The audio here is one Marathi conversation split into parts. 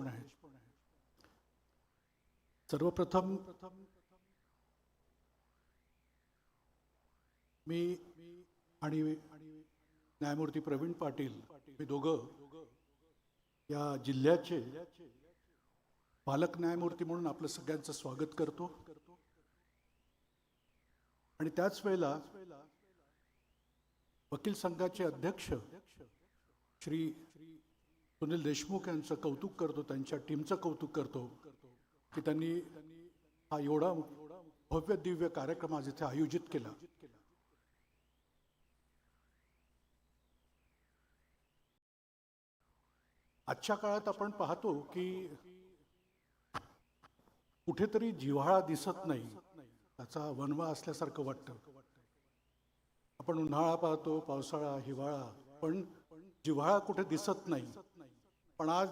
पण आहे. सर्वप्रथम मी आणि न्यायमूर्ती प्रवीण पाटील मी दोघं या जिल्ह्याचे पालक न्यायमूर्ती म्हणून आपलं सगळ्यांचं स्वागत करतो. आणि त्याच वेळेला वकील संघाचे अध्यक्ष श्री सुनील देशमुख यांचं कौतुक करतो त्यांच्या टीमचं कौतुक करतो की त्यांनी हा एवढा भव्य दिव्य कार्यक्रम आज इथे आयोजित केला. आजच्या काळात आपण पाहतो की कुठेतरी जिव्हाळा दिसत नाही त्याचा वनवा असल्यासारखं वाटतं. आपण उन्हाळा पाहतो पावसाळा हिवाळा पण जिव्हाळा कुठे दिसत नाही. पण आज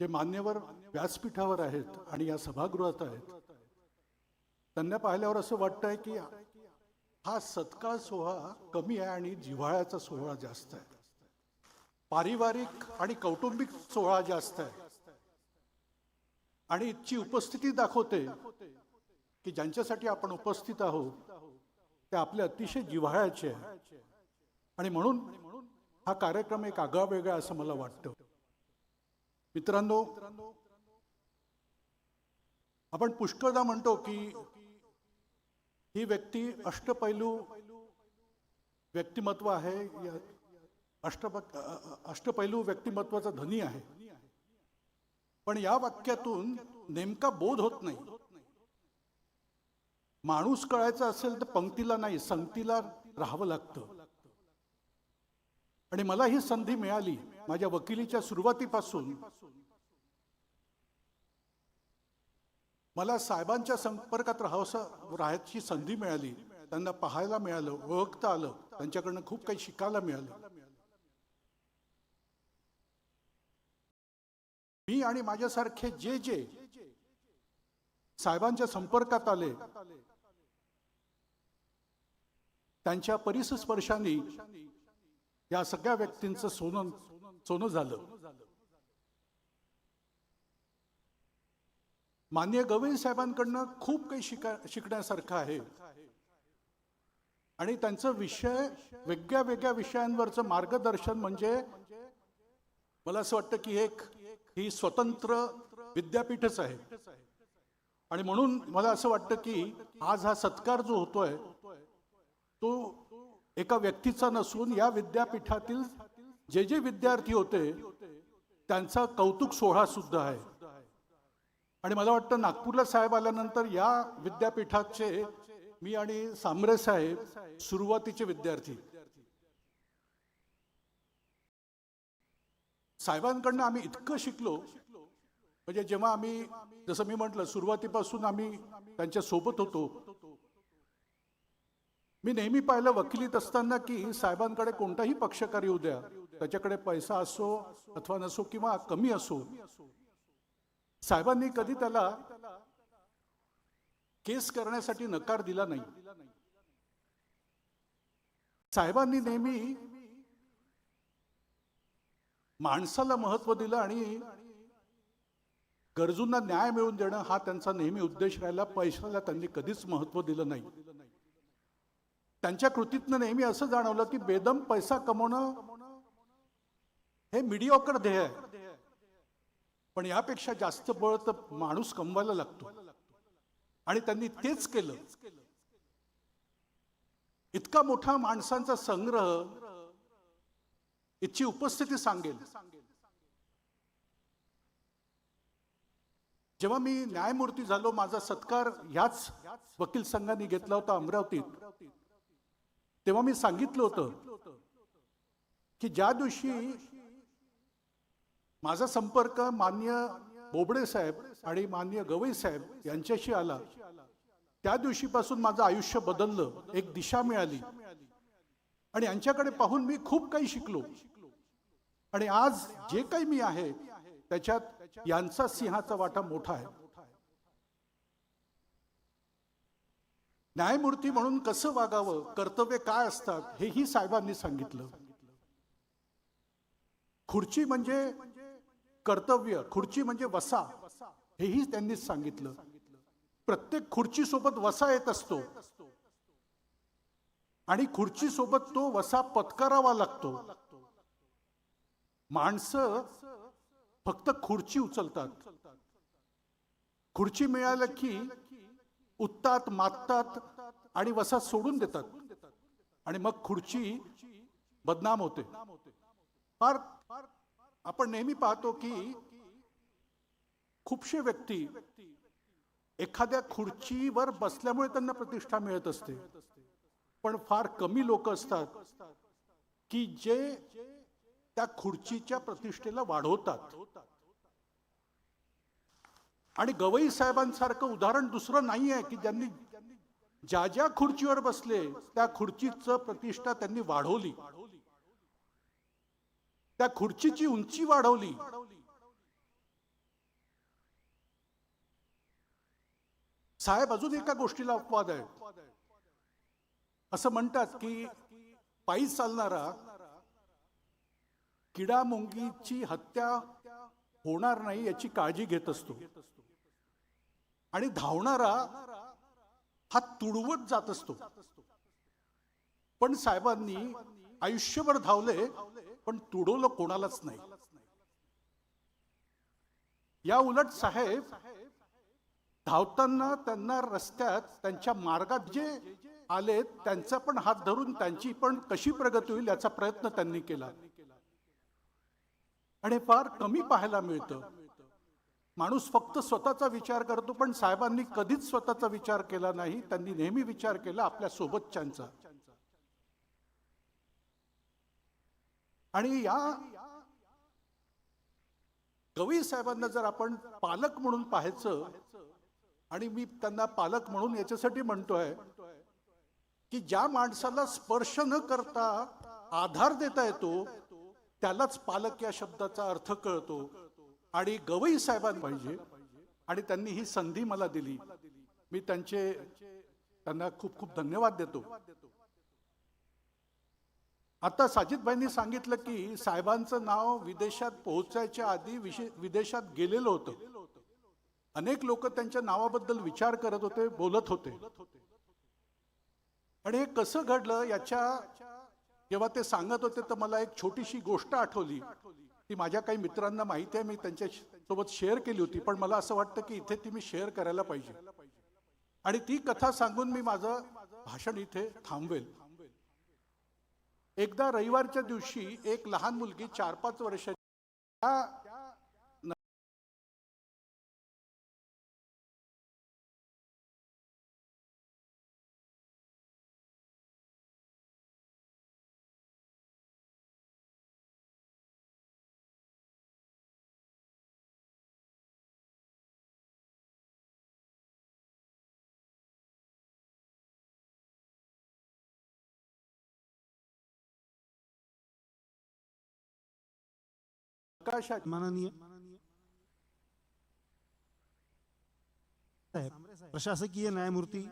जे मान्यवर व्यासपीठावर आहेत आणि या सभागृहात आहेत त्यांना पाहिल्यावर असं वाटतंय की हा सत्काळ सोहळा कमी आहे आणि जिव्हाळ्याचा सोहळा जास्त आहे. पारिवारिक आणि कौटुंबिक सोहळा जास्त आहे. आणि इतकी उपस्थिती दाखवते की ज्यांच्यासाठी आपण उपस्थित आहोत ते आपले अतिशय जिव्हाळ्याचे आहे. आणि म्हणून हा कार्यक्रम एक आगळा वेगळा असं मला वाटतं. मित्रांनो आपण पुष्कळदा म्हणतो की ही व्यक्ती अष्टपैलू व्यक्तिमत्व आहे अष्ट अष्टपैलू व्यक्तिमत्वाचा धनी आहे. पण या वाक्यातून नेमका बोध होत नाही. माणूस कळायचा असेल तर पंक्तीला नाही संगतीला राहावं लागतं. आणि मला ही संधी मिळाली. माझ्या वकिलीच्या सुरुवातीपासून मला साहेबांच्या संपर्कात राहावं राहायची संधी मिळाली. त्यांना पाहायला मिळालं ओळखता आलं. त्यांच्याकडनं खूप काही शिकायला मिळालं. मी आणि माझ्यासारखे जे जे साहेबांच्या संपर्कात आले त्यांच्या परिसस्पर्शाने या सगळ्या व्यक्तींचं सोनं सोनं झालं. मान्य गवई साहेबांकडनं खूप काही शिका शिकण्यासारखं आहे. आणि त्यांचं विषय वेगळ्या वेगळ्या विषयांवरचं मार्गदर्शन म्हणजे मला असं वाटतं की एक ही स्वतंत्र विद्यापीठच आहे. आणि म्हणून मला असं वाटतं की आज हा सत्कार जो होतोय तो एका व्यक्तीचा नसून या विद्यापीठातील जे जे विद्यार्थी होते त्यांचा कौतुक सोहळा सुद्धा आहे. आणि मला वाटतं नागपूरला साहेब आल्यानंतर या विद्यापीठाचे मी आणि सामरे साहेब सुरुवातीचे विद्यार्थी. साहेबांकडनं आम्ही इतकं शिकलो म्हणजे जेव्हा आम्ही जसं मी म्हटलं सुरुवातीपासून आम्ही त्यांच्यासोबत होतो. मी नेहमी पाहिलं वकिलीत असताना की साहेबांकडे कोणताही पक्षकार येऊ द्या. त्याच्याकडे पैसा असो अथवा नसो किंवा कमी असो साहेबांनी कधी त्याला केस करण्यासाठी नकार दिला नाही. साहेबांनी नेहमी माणसाला महत्त्व दिलं आणि गरजूंना न्याय मिळवून देणं हा त्यांचा नेहमी उद्देश राहिला. पैशाला त्यांनी कधीच महत्त्व दिलं नाही. त्यांच्या कृतीतनं नेहमी असं जाणवलं की बेदम पैसा कमवणं हे मिडिओकर ध्येय आहे. पण यापेक्षा जास्त बळ तर माणूस कमवायला लागतो. आणि त्यांनी तेच केलं. इतका मोठा माणसांचा संग्रह इथची उपस्थिती सांगेल. जेव्हा मी न्यायमूर्ती झालो माझा सत्कार ह्याच वकील संघाने घेतला होता अमरावतीत. तेव्हा मी सांगितलं होतं की ज्या दिवशी माझा संपर्क मान्य बोबडे साहेब आणि मान्य गवई साहेब यांच्याशी आला. त्या दिवशीपासून माझं आयुष्य बदललं एक दिशा मिळाली. आणि यांच्याकडे पाहून मी खूप काही शिकलो. आणि आज जे काही मी आहे त्याच्यात यांचा सिंहाचा वाटा मोठा आहे. न्यायमूर्ती म्हणून कसं वागावं कर्तव्य काय असतात हेही साहेबांनी सांगितलं. खुर्ची म्हणजे कर्तव्य खुर्ची म्हणजे वसा. हेही त्यांनीच सांगितलं. प्रत्येक खुर्ची सोबत वसा येत असतो. आणि खुर्ची सोबत तो वसा पत्करावा लागतो. माणसं फक्त खुर्ची उचलतात. खुर्ची मिळालं की उत्तात माततात आणि वसा सोडून देतात. आणि मग खुर्ची बदनाम होते. फार आपण नेहमी पाहतो की खूपशे व्यक्ती एखाद्या खुर्चीवर बसल्यामुळे त्यांना प्रतिष्ठा मिळत असते. पण फार कमी लोक असतात की जे त्या खुर्चीच्या प्रतिष्ठेला वाढवतात. आणि गवई साहेबांसारखं उदाहरण दुसरं नाही आहे की ज्यांनी ज्या ज्या खुर्चीवर बसले त्या खुर्चीचं प्रतिष्ठा त्यांनी वाढवली. त्या खुर्चीची उंची वाढवली. साहेब अजून एका गोष्टीला अपवाद आहे. असं म्हणतात की पायी चालणारा किडा मुंगीची हत्या होणार नाही याची काळजी घेत असतो. आणि धावणारा हा तुडवत जात असतो. पण साहेबांनी आयुष्यभर धावले पण तुडवलं कोणालाच नाही. या उलट साहेब धावताना त्यांना रस्त्यात त्यांच्या मार्गात जे आले त्यांचा पण हात धरून त्यांची पण कशी प्रगती होईल याचा प्रयत्न त्यांनी केला. आणि फार कमी पाहायला मिळतं. माणूस फक्त स्वतःचा विचार करतो पण साहेबांनी कधीच स्वतःचा विचार केला नाही. त्यांनी नेहमी विचार केला आपल्या सोबतच्यांचा. आणि या कवी साहेबांना जर आपण पालक म्हणून पाहायचं आणि मी त्यांना पालक म्हणून याच्यासाठी म्हणतोय की ज्या माणसाला स्पर्श न करता आधार देता येतो त्यालाच पालक या शब्दाचा अर्थ कळतो. आणि गवई साहेबांना पाहिजे. आणि त्यांनी ही संधी मला दिली. मी त्यांचे त्यांना खूप खूप धन्यवाद देतो. आता साजिदभाईंनी सांगितलं की साहेबांचं नाव विदेशात पोहोचायच्या आधी विशे विदेशात गेलेलं होतं. अनेक लोक त्यांच्या नावाबद्दल विचार करत होते बोलत होते. आणि हे कसं घडलं याच्या जेव्हा ते सांगत होते तर मला एक छोटीशी गोष्ट आठवली. ती माझ्या काही मित्रांना माहिती आहे मी त्यांच्यासोबत शेअर केली होती पण मला असं वाटतं की इथे ती मी शेअर करायला पाहिजे. आणि ती कथा सांगून मी माझं भाषण इथे थांबवेल. एकदा रविवारच्या दिवशी एक लहान मुलगी चार पाच वर्षाची त्या नकाशा माननीय. प्रशासकीय न्यायमूर्ती